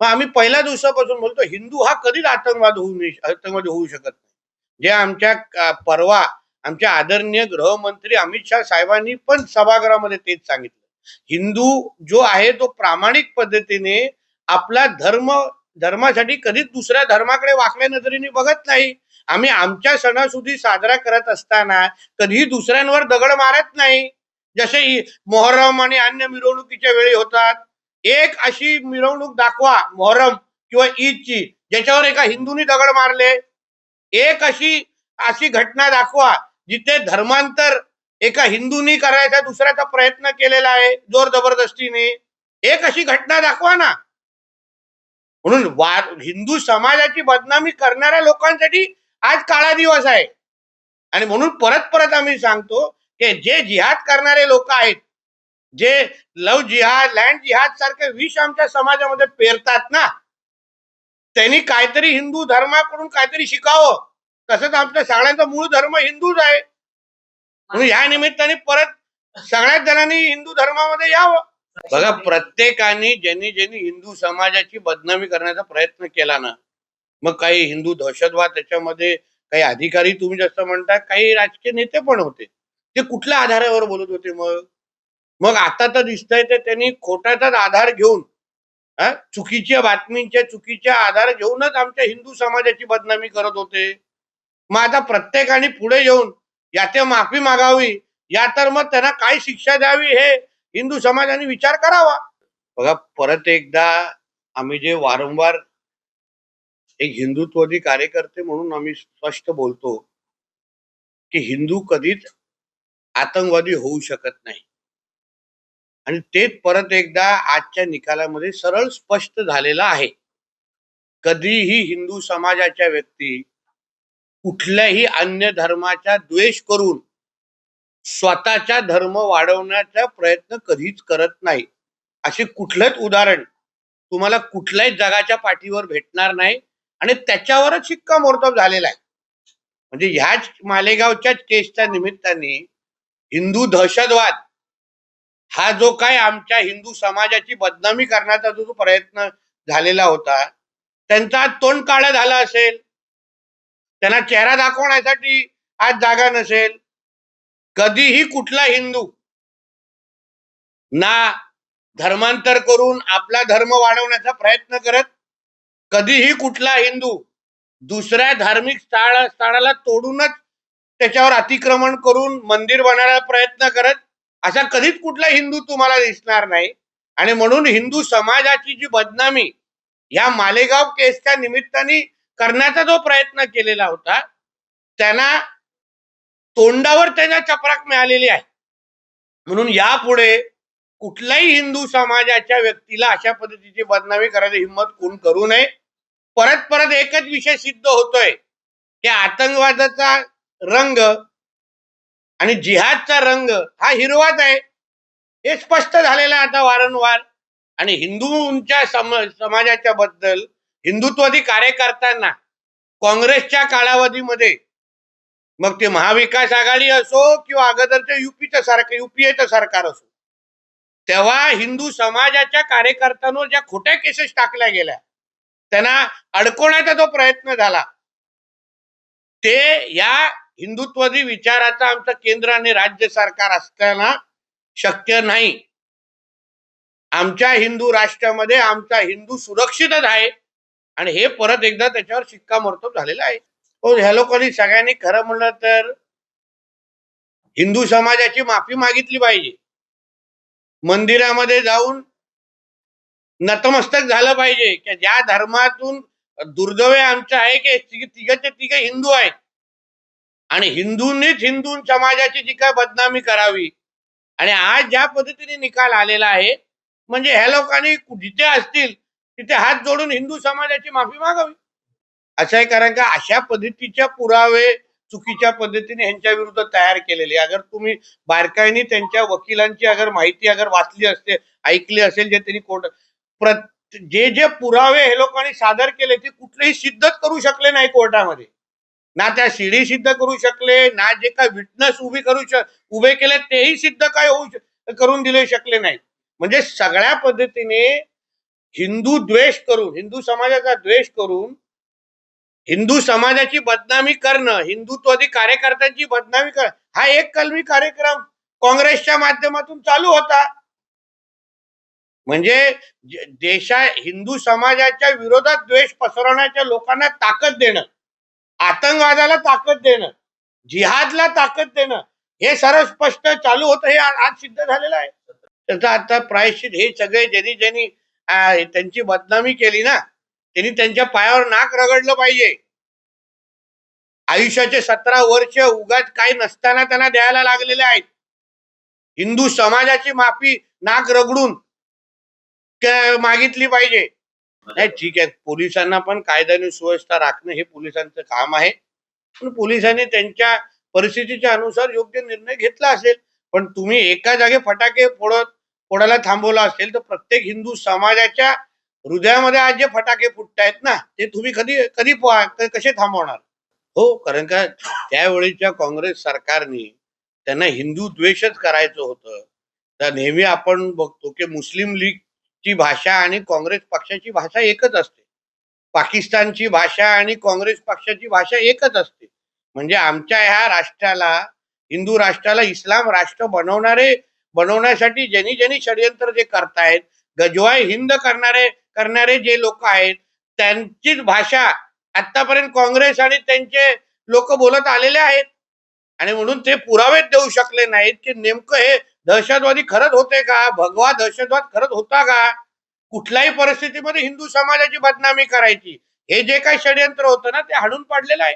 मग आम्ही पहिल्या दिवसापासून बोलतो हिंदू हा कधीच आतंकवाद होऊ नाही आतंकवाद होऊ शकत नाही. जे आमच्या परवा आमच्या आदरणीय गृहमंत्री अमित शाह साहेबांनी पण सभागृहामध्ये तेच सांगितलं. हिंदू जो आहे तो प्रामाणिक पद्धतीने आपला धर्म धर्मासाठी कधीच दुसऱ्या धर्माकडे वाकड्या नजरेने बघत नाही. आम्ही आमच्या सणासुदी साजरा करत असताना कधीही दुसऱ्यांवर दगड मारत नाही. जसे मोहरम आणि अन्य मिरवणुकीच्या वेळी होतात एक अशी मिरवणूक दाखवा मोहरम किंवा ईदची ज्याच्यावर एका हिंदूंनी दगड मारले. एक अशी अशी घटना दाखवा जिथे धर्मांतर एका हिंदूंनी करायचा दुसऱ्याचा प्रयत्न केलेला आहे जोर जबरदस्तीने. एक अशी घटना दाखवा ना. म्हणून वा- हिंदू समाजाची बदनामी करणाऱ्या लोकांसाठी आज काळा दिवस आहे. आणि म्हणून परत परत आम्ही सांगतो की जे जिहाद करणारे लोक आहेत जे लव जिहाद लँड जिहाद सारखे विष आमच्या समाजामध्ये पेरतात ना त्यांनी काहीतरी हिंदू धर्माकडून काहीतरी शिकावं. तसंच आमच्या सगळ्यांचा मूळ धर्म हिंदूच आहे. म्हणून या निमित्ताने परत सगळ्याच जणांनी हिंदू धर्मामध्ये यावं. बघा प्रत्येकाने ज्यांनी ज्यांनी हिंदू समाजाची बदनामी करण्याचा प्रयत्न केला ना मग काही हिंदू दहशतवाद त्याच्यामध्ये काही अधिकारी तुम्ही जसं म्हणता काही राजकीय नेते पण होते. ते कुठल्या आधारावर बोलत होते मग? मग आता तर दिसतंय ते त्यांनी खोट्याचाच आधार घेऊन चुकीच्या बातमींच्या चुकीच्या आधार घेऊनच आमच्या हिंदू समाजाची बदनामी करत होते. मग आता प्रत्येकाने पुढे येऊन याते माफी मागावी या तर मग त्यांना काय शिक्षा द्यावी हे हिंदू समाजाने विचार करावा. बघा परत एकदा आम्ही जे वारंवार एक हिंदुत्ववादी कार्यकर्ते म्हणून आम्ही स्पष्ट बोलतो की हिंदू कधीच आतंकवादी होऊ शकत नाही. आणि ते परत एकदा आजच्या निकालामध्ये सरळ स्पष्ट झालेलं आहे. कधीही हिंदू समाजाच्या व्यक्ती कुठल्याही अन्य धर्माचा द्वेष करून स्वतःचा धर्म वाढवण्याचा प्रयत्न कधीच करत नाही. असे कुठलंच उदाहरण तुम्हाला कुठल्याही जगाच्या पाठीवर भेटणार नाही आणि त्याच्यावरच शिक्कामोर्तब झालेला आहे. म्हणजे ह्याच मालेगावच्याच केसच्या निमित्ताने हिंदू दहशतवाद हा जो काय आमच्या हिंदू समाजाची बदनामी करण्याचा जो प्रयत्न झालेला होता त्यांचा तोंड काळा झाला असेल त्यांना चेहरा दाखवण्यासाठी आज जागा नसेल कधीही कुठला हिंदू ना धर्मांतर करून आपला धर्म वाढवण्याचा प्रयत्न करत कधीही कुठला हिंदू दुसऱ्या धार्मिक स्थळ स्थळाला तोडूनच त्याच्यावर अतिक्रमण करून मंदिर बनवायला प्रयत्न करत असा कधीच कुठला हिंदू तुम्हाला दिसणार नाही. आणि म्हणून हिंदू समाजाची जी बदनामी या मालेगाव केसच्या निमित्ताने करण्याचा जो प्रयत्न केलेला होता त्यांना तोंडावर त्यांना चपराक मिळालेली आहे. म्हणून यापुढे कुठल्याही हिंदू समाजाच्या व्यक्तीला अशा पद्धतीची बदनामी करायची हिंमत कोण करू नये. परत परत एकच विषय सिद्ध होतोय की आतंकवादाचा रंग आणि जिहादचा रंग हा हिरवाच आहे. हे स्पष्ट झालेलं आहे आता वारंवार. आणि हिंदूंच्या सम समाजाच्या बद्दल हिंदुत्ववादी कार्यकर्त्यांना काँग्रेसच्या कालावधीमध्ये मग ते महाविकास आघाडी असो किंवा अगोदरच्या युपीचं सरकार युपीएचं सरकार असो तेव्हा हिंदू समाजाच्या कार्यकर्त्यांवर ज्या खोट्या केसेस टाकल्या गेल्या त्यांना अडकवण्याचा जो प्रयत्न झाला. ते या हिंदुत्ववादी विचाराचा आमचं केंद्र आणि राज्य सरकार असताना शक्य नाही. आमच्या हिंदू राष्ट्रामध्ये आमचा हिंदू सुरक्षितच आहे. आणि हे परत एकदा त्याच्यावर शिक्कामोर्तब झालेलं आहे. हो, ह्या लोकांनी सगळ्यांनी खरं म्हणलं तर हिंदू समाजाची माफी मागितली पाहिजे. मंदिरामध्ये जाऊन नतमस्तक झालं पाहिजे. की ज्या धर्मातून दुर्दैव आमचं आहे की तिघ- तिघ तिघे हिंदू आहेत. आणि हिंदूंनीच हिंदू समाजाची जी काय बदनामी करावी. आणि आज ज्या पद्धतीने निकाल आलेला आहे म्हणजे ह्या लोकांनी जिथे असतील तिथे हात जोडून हिंदू समाजाची माफी मागावी. असं आहे कारण का अशा पद्धतीच्या पुरावे चुकीच्या पद्धतीने ह्यांच्या विरुद्ध तयार केलेले. अगर तुम्ही बारकाईने त्यांच्या वकिलांची अगर माहिती अगर वाचली असते ऐकली असेल जे त्यांनी कोर्ट प्रत जे जे पुरावे हे लोकांनी सादर केले ते कुठलेही सिद्धच करू शकले नाही कोर्टामध्ये. ना त्या शिडी सिद्ध करू शकले ना जे काय विटनेस उभी करू शक उभे केले तेही सिद्ध काय होऊ करून दिले शकले नाही. म्हणजे सगळ्या पद्धतीने हिंदू द्वेष करून हिंदू समाजाचा द्वेष करून हिंदू समाजाची बदनामी करणं हिंदुत्वादी कार्यकर्त्यांची बदनामी करणं हा एक कलमी कार्यक्रम काँग्रेसच्या माध्यमातून चालू होता. म्हणजे देशा हिंदू समाजाच्या विरोधात द्वेष पसरवण्याच्या लोकांना ताकद देणं. आतंकवादाला ताकद देणं जिहादला ताकद देणं हे सर्व स्पष्ट चालू होतं हे आज सिद्ध झालेलं आहे. त्याचं आता प्रायश्चित हे सगळे ज्यांनी ज्यांनी त्यांची बदनामी केली ना त्यांनी त्यांच्या पायावर नाक रगडलं पाहिजे. आयुष्याचे सतरा वर्ष उगाच काही नसताना त्यांना द्यायला लागलेले आहेत. हिंदू समाजाची माफी नाक रगडून मागितली पाहिजे. नाही ठीक आहे. पोलिसांना पण कायद्याने सुव्यवस्था राखणं हे पोलिसांचं काम आहे. पण पोलिसांनी त्यांच्या परिस्थितीच्या अनुसार योग्य निर्णय घेतला असेल. पण तुम्ही एका जागे फटाके फोडत फोडायला थांबवला असेल तर प्रत्येक हिंदू समाजाच्या हृदयामध्ये आज जे फटाके फुटतायत ना ते तुम्ही कधी कधी कसे थांबवणार? हो कारण का त्यावेळीच्या काँग्रेस सरकारने त्यांना हिंदू द्वेषच करायचं होतं. तर नेहमी आपण बघतो की मुस्लिम लीग ची भाषा आणि काँग्रेस पक्षाची भाषा एकच असते. पाकिस्तानची भाषा आणि काँग्रेस पक्षाची भाषा एकच असते. म्हणजे आमच्या ह्या राष्ट्राला हिंदू राष्ट्राला इस्लाम राष्ट्र बनवणारे बनवण्यासाठी ज्यांनी ज्यांनी षडयंत्र जे करतायत गजवाय हिंद करणारे करणारे जे लोक आहेत त्यांचीच भाषा आतापर्यंत काँग्रेस आणि त्यांचे लोक बोलत आलेले आहेत. आणि म्हणून ते पुरावेच देऊ शकले नाहीत की नेमकं हे दहशतवादी खरंच होते का? भगवा दहशतवाद खरंच होता का? कुठल्याही परिस्थितीमध्ये हिंदू समाजाची बदनामी करायची. हे जे काही षडयंत्र होतं ना ते हाडून पाडलेलं आहे.